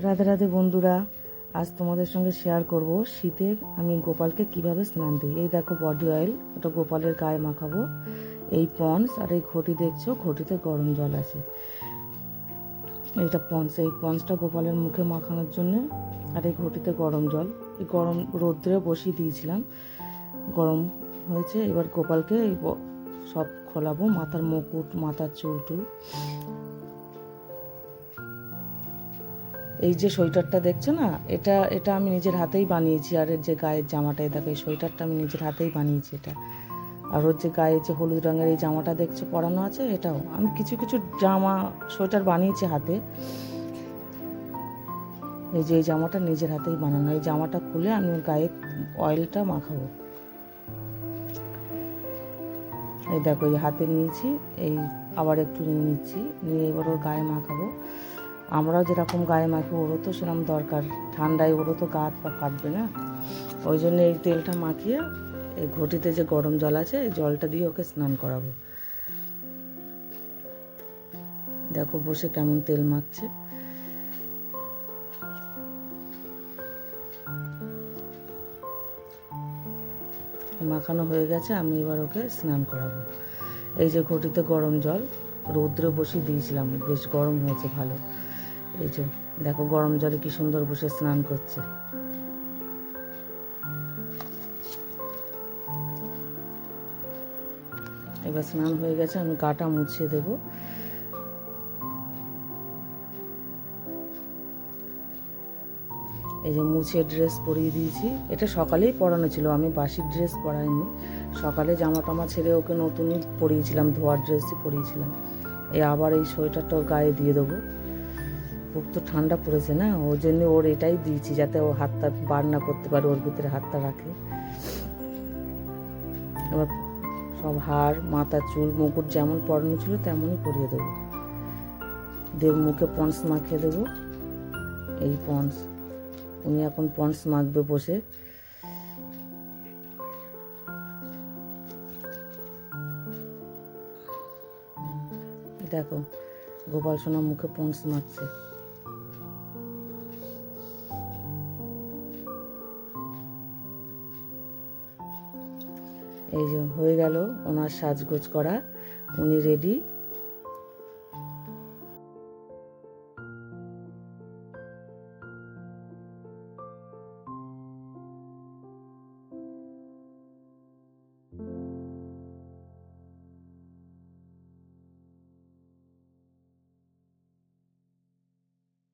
রাধে রাধে বন্ধুরা, আজ তোমাদের সঙ্গে শেয়ার করব শীতের আমি গোপালকে কীভাবে স্নান দিই। এই দেখো বডি অয়েল ওটা গোপালের গায়ে মাখাবো। এই পন্স আর এই ঘটি দেখছ, ঘটিতে গরম জল আছে। এইটা পন্স, এই পন্সটা গোপালের মুখে মাখানোর জন্য আর এই ঘটিতে গরম জল। এই গরম রোদ্রে বসিয়ে দিয়েছিলাম। গরম হয়েছে, এবার গোপালকে এই সব খোলাবো, মাথার মুকুট, মাথার চুল টুল। এই যে সোয়েটারটা দেখছ না, এটা এটা আমি নিজের হাতেই বানিয়েছি। আর এর যে গায়ের জামাটা দেখো, এই সোয়েটারটা আমি নিজের হাতেই বানিয়েছি এটা। আর ওর যে গায়ে যে হলুদ রঙের এই জামাটা দেখছ, পরানো আছে এটাও? আমি কিছু কিছু জামা, সোয়েটার বানিয়েছি হাতে। এই যে, এই জামাটা নিজের হাতেই বানানো। এই জামাটা খুলে আমি ওর গায়ে অয়েলটা মাখাবো। এই দেখো, এই হাতে নিয়েছি, এই আবার একটু নিয়ে নিচ্ছি। নিয়ে এবার ওর গায়ে মাখাবো। আমরাও যেরকম গায়ে মাখি ওরও তো সেরকম দরকার। ঠান্ডায় ওরও তো গা পা কাটবে না। ওই জন্য এই তেলটা মাখিয়ে এই ঘটিতে যে গরম জল আছে, এই জলটা দিয়ে ওকে স্নান করাবো। দেখো বসে কেমন তেল মাখছে। মাখানো হয়ে গেছে, আমি এবার ওকে স্নান করাবো। এই যে ঘটিতে গরম জল, রৌদ্রে বসিয়ে দিয়েছিলাম, বেশ গরম হয়েছে ভালো। এই যে, দেখো গরম জলে কি সুন্দর বসে স্নান করছে। এবার স্নান হয়ে গেছে, আমি গাটা মুছিয়ে দেব। এই যে মুছে ড্রেস পরিয়ে দিয়েছি। এটা সকালেই পরানো ছিল, আমি বাসি ড্রেস পরাইনি। সকালে জামা টামা ছেড়ে ওকে নতুনই পরিয়েছিলাম, ধোয়ার ড্রেসই পরিয়েছিলাম। এই আবার এই সোয়েটারটা গায়ে দিয়ে দেবো। খুব তো ঠান্ডা পড়েছে না ওর জন্য ওর এটাই দিয়েছি যাতে ও হাতটা বার না করতে পারে, ওর ভিতরে হাতটা রাখে। এবার সব হাড়, মাথা, চুল, মুকুট যেমন পরানো ছিল তেমনই পরিয়ে দেবো। দেব মুখে পন্স মাখিয়ে দেবো, এই পন্স। উনি এখন পন্স মাখবে বসে। দেখো, গোপাল সোনা মুখে পন্স মাখছে। এই যে হয়ে গেল ওনার সাজগোজ করা। উনি রেডি